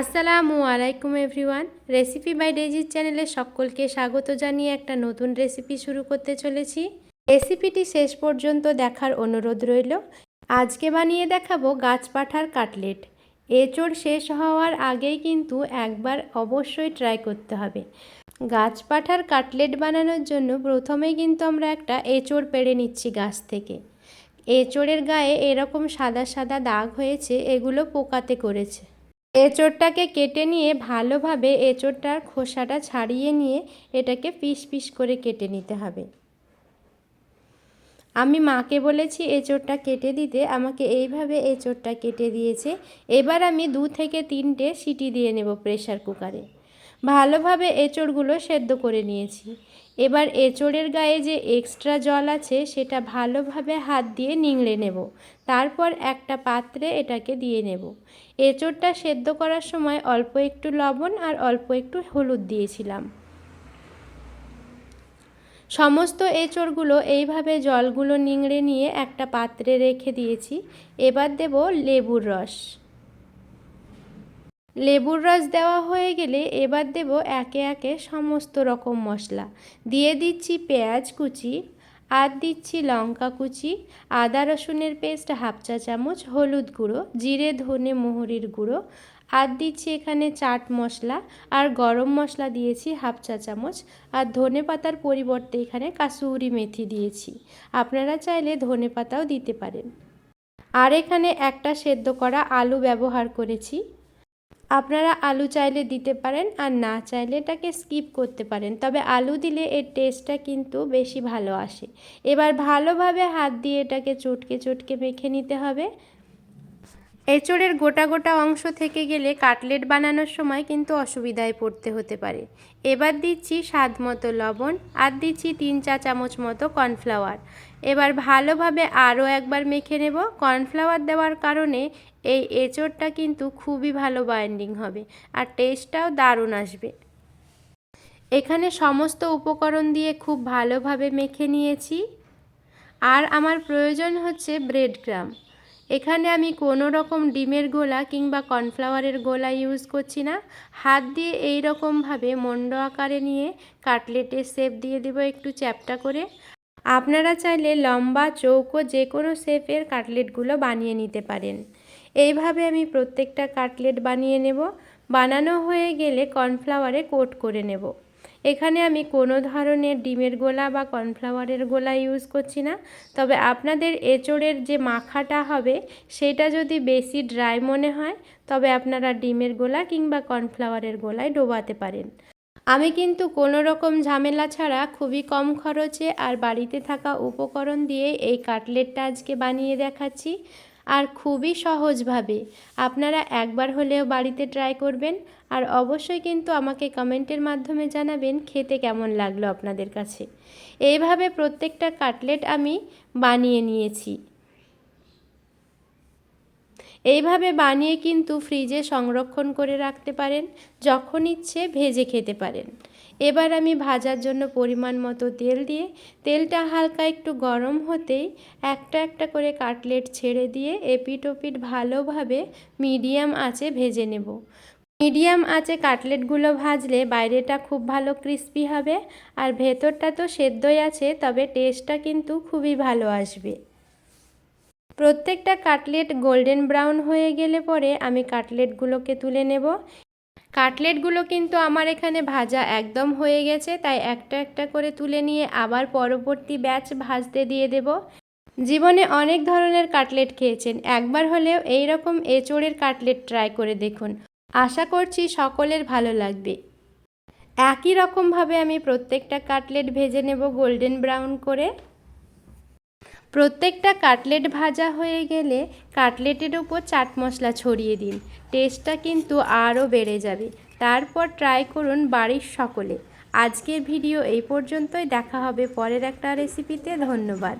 আসসালামু আলাইকুম everyone. Recipe by ডেজির চ্যানেলে সকলকে স্বাগত জানিয়ে একটা নতুন রেসিপি শুরু করতে চলেছি। রেসিপিটি শেষ পর্যন্ত দেখার অনুরোধ রইল। আজকে বানিয়ে দেখাবো গাছ পাঠার কাটলেট। এঁচড় শেষ হওয়ার আগেই কিন্তু একবার অবশ্যই ট্রাই করতে হবে। গাছ পাঠার কাটলেট বানানোর জন্য প্রথমেই কিন্তু আমরা একটা এঁচড় পেড়ে নিচ্ছি গাছ থেকে। এঁচড়ের গায়ে এরকম সাদা সাদা দাগ হয়েছে, এগুলো পোকাতে করেছে। এঁচড়টাকে কেটে নিয়ে ভালোভাবে এঁচোড়টার খোসাটা ছাড়িয়ে নিয়ে এটাকে পিস পিস করে কেটে নিতে হবে। আমি মাকে বলেছি, এঁচোড়টা কেটে দিতে। আমাকে এইভাবে এঁচোড়টা কেটে দিয়েছে। এবার আমি দু থেকে তিনটে সিটি দিয়ে নেব প্রেশার কুকারে। ভালোভাবে এঁচড়গুলো সেদ্ধ করে নিয়েছি। এবার এঁচড়ের গায়ে যে এক্সট্রা জল আছে, সেটা ভালোভাবে হাত দিয়ে নিংড়ে নেব। তারপর একটা পাত্রে এটাকে দিয়ে নেব। এঁচড়টা সেদ্ধ করার সময় অল্প একটু লবণ আর অল্প একটু হলুদ দিয়েছিলাম। সমস্ত এঁচড়গুলো এইভাবে জলগুলো নিংড়ে নিয়ে একটা পাত্রে রেখে দিয়েছি। এবার দেব লেবুর রস। লেবুর রস দেওয়া হয়ে গেলে এবার দেব একে একে সমস্ত রকম মশলা। দিয়ে দিচ্ছি পেঁয়াজ কুচি, আর দিচ্ছি লঙ্কা কুচি, আদা রসুনের পেস্ট হাফ চা চামচ, হলুদ গুঁড়ো, জিরে, ধনে, মোহরির গুঁড়ো, আর দিচ্ছি এখানে চাট মশলা, আর গরম মশলা দিয়েছি হাফ চা চামচ, আর ধনে পাতার পরিবর্তে এখানে কাসুরি মেথি দিয়েছি। আপনারা চাইলে ধনে পাতাও দিতে পারেন। আর এখানে একটা সেদ্ধ করা আলু ব্যবহার করেছি। আপনারা আলু চাইলে দিতে পারেন আর না চাইলে এটাকে স্কিপ করতে পারেন। তবে আলু দিলে এর টেস্টটা কিন্তু বেশি ভালো আসে। এবার ভালোভাবে হাত দিয়ে এটাকে চটকে চটকে মেখে নিতে হবে। এঁচড়ের গোটা গোটা অংশ থেকে গেলে কাটলেট বানানোর সময় কিন্তু অসুবিধায় পড়তে হতে পারে। এবার দিচ্ছি স্বাদ মতো লবণ আর দিচ্ছি তিন চা চামচ মতো কর্নফ্লাওয়ার। এবার ভালোভাবে আরও একবার মেখে নেব। কর্নফ্লাওয়ার দেওয়ার কারণে এই এঁচড়টা কিন্তু খুবই ভালো বাইন্ডিং হবে আর টেস্টটাও দারুণ আসবে। এখানে সমস্ত উপকরণ দিয়ে খুব ভালোভাবে মেখে নিয়েছি। আর আমার প্রয়োজন হচ্ছে ব্রেড গ্রাম এখানে আমি কোনো রকম ডিমের গোলা কিংবা কর্নফ্লাওয়ারের গোলা ইউজ করছি না। হাত দিয়ে এই রকমভাবে মন্ড আকারে নিয়ে কাটলেটের শেপ দিয়ে দেবো একটু চ্যাপটা করে। আপনারা চাইলে লম্বা, চৌকো যে কোনো শেপের কাটলেটগুলো বানিয়ে নিতে পারেন। এইভাবে আমি প্রত্যেকটা কাটলেট বানিয়ে নেব। বানানো হয়ে গেলে কর্নফ্লাওয়ারে কোট করে নেব। এখানে আমি কোনো ধরনের ডিমের গোলা বা কর্নফ্লাওয়ারের গোলা ইউজ করছি না। তবে আপনাদের এঁচড়ের যে মাখাটা হবে, সেটা যদি বেশি ড্রাই মনে হয়, তবে আপনারা ডিমের গোলা কিংবা কর্নফ্লাওয়ারের গোলায় ডোবাতে পারেন। আমি কিন্তু কোনো রকম ঝামেলা ছাড়া খুবই কম খরচে আর বাড়িতে থাকা উপকরণ দিয়ে এই কাটলেটটা আজকে বানিয়ে দেখাচ্ছি। আর খুবই সহজভাবে। আপনারা একবার হলেও বাড়িতে ট্রাই করবেন। আর অবশ্যই কিন্তু আমাকে কমেন্টের মাধ্যমে জানাবেন, খেতে কেমন লাগল আপনাদের কাছে। এইভাবে প্রত্যেকটা কাটলেট আমি বানিয়ে নিয়েছি। এইভাবে বানিয়ে কিন্তু ফ্রিজে সংরক্ষণ করে রাখতে পারেন, যখন ইচ্ছে ভেজে খেতে পারেন। এবার আমি ভাজার জন্য পরিমাণ মতো তেল দিয়ে, তেলটা হালকা একটু গরম হতেই একটা একটা করে কাটলেট ছেড়ে দিয়ে এপিট ওপিট ভালোভাবে মিডিয়াম আঁচে ভেজে নেব। মিডিয়াম আঁচে কাটলেটগুলো ভাজলে বাইরেটা খুব ভালো ক্রিস্পি হবে, আর ভেতরটা তো সেদ্ধই আছে, তবে টেস্টটা কিন্তু খুবই ভালো আসবে। প্রত্যেকটা কাটলেট গোল্ডেন ব্রাউন হয়ে গেলে পরে আমি কাটলেটগুলোকে তুলে নেব। কাটলেটগুলো কিন্তু আমার এখানে ভাজা একদম হয়ে গেছে, তাই একটা একটা করে তুলে নিয়ে আবার পরবর্তী ব্যাচ ভাজতে দিয়ে দেব। জীবনে অনেক ধরনের কাটলেট খেয়েছেন, একবার হলেও এই রকম এঁচড়ের কাটলেট ট্রাই করে দেখুন। আশা করছি সকলের ভালো লাগবে। একই রকমভাবে আমি প্রত্যেকটা কাটলেট ভেজে নেব গোল্ডেন ব্রাউন করে। প্রত্যেকটা কাটলেট ভাজা হয়ে গেলে কাটলেটের উপর চাট মশলা ছড়িয়ে দিন। টেস্টটা কিন্তু আরও বেড়ে যাবে। তারপর ট্রাই করুন বাড়ির সকলে। আজকের ভিডিও এই পর্যন্তই। দেখা হবে পরের একটা রেসিপিতে ধন্যবাদ।